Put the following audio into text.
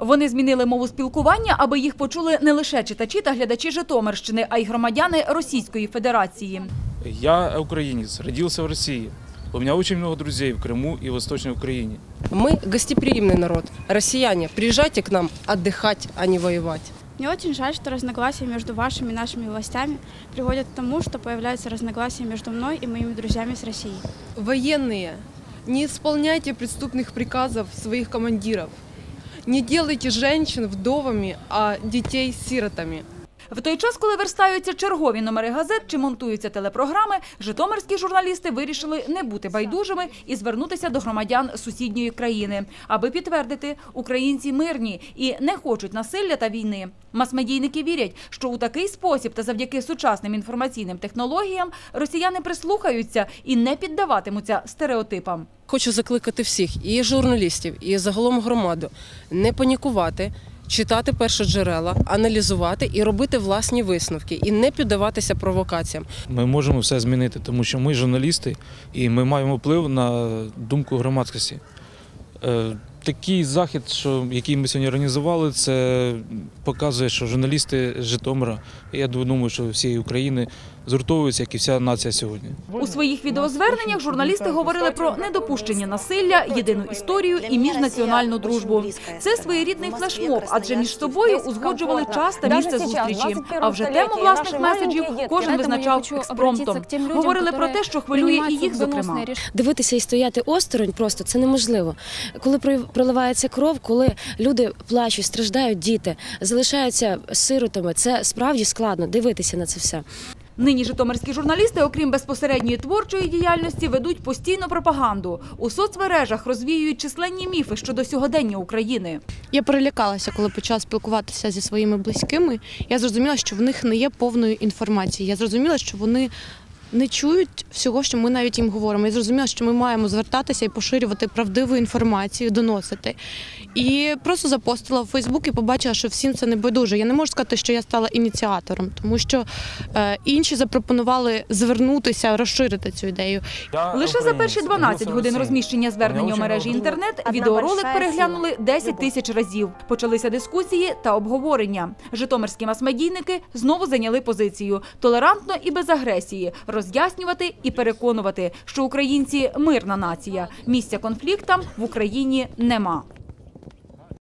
Вони змінили мову спілкування, аби їх почули не лише читачі та глядачі Житомирщини, а й громадяни Російської Федерації. Я украинец, родился в России. У меня очень много друзей в Крыму и Восточной Украине. Мы гостеприимный народ. Россияне, приезжайте к нам отдыхать, а не воевать. Мне очень жаль, что разногласия между вашими и нашими властями приводят к тому, что появляются разногласия между мной и моими друзьями с России. Военные, не исполняйте преступных приказов своих командиров. Не делайте женщин вдовами, а детей сиротами. В той час, коли верстаються чергові номери газет чи монтуються телепрограми, житомирські журналісти вирішили не бути байдужими і звернутися до громадян сусідньої країни, аби підтвердити, українці мирні і не хочуть насилля та війни. Масмедійники вірять, що у такий спосіб та завдяки сучасним інформаційним технологіям росіяни прислухаються і не піддаватимуться стереотипам. Хочу закликати всіх, і журналістів, і загалом громаду, не панікувати, читати першоджерела, аналізувати і робити власні висновки, і не піддаватися провокаціям. Ми можемо все змінити, тому що ми журналісти і ми маємо вплив на думку громадськості. Такий захід, що, який ми сьогодні організували, це показує, що журналісти з Житомира, я думаю, що всієї України згуртовуються, як і вся нація сьогодні. У своїх відеозверненнях журналісти говорили про недопущення насилля, єдину історію і міжнаціональну дружбу. Це своєрідний флешмоб, адже між собою узгоджували час та місце зустрічі. А вже тему власних меседжів кожен визначав експромтом. Говорили про те, що хвилює і їх, зокрема. Дивитися і стояти осторонь просто це неможливо. Коли про- проливається кров, коли люди плачуть, страждають діти, залишаються сиротами, це справді складно дивитися на це все. Нині житомирські журналісти, окрім безпосередньої творчої діяльності, ведуть постійну пропаганду. У соцмережах розвіюють численні міфи щодо сьогодення України. Я перелякалася, коли почала спілкуватися зі своїми близькими. Я зрозуміла, що в них не є повної інформації. Я зрозуміла, що вони не чують всього, що ми навіть їм говоримо. Я зрозуміла, що ми маємо звертатися і поширювати правдиву інформацію, доносити. І просто запостила в Фейсбук і побачила, що всім це не байдуже. Я не можу сказати, що я стала ініціатором, тому що е, інші запропонували звернутися, розширити цю ідею. Лише за перші 12 годин розміщення звернення у мережі інтернет відеоролик переглянули 10 тисяч разів. Почалися дискусії та обговорення. Житомирські масмедійники знову зайняли позицію толерантно і без агресії, роз'яснювати і переконувати, що українці мирна нація. Місця конфліктам в Україні нема.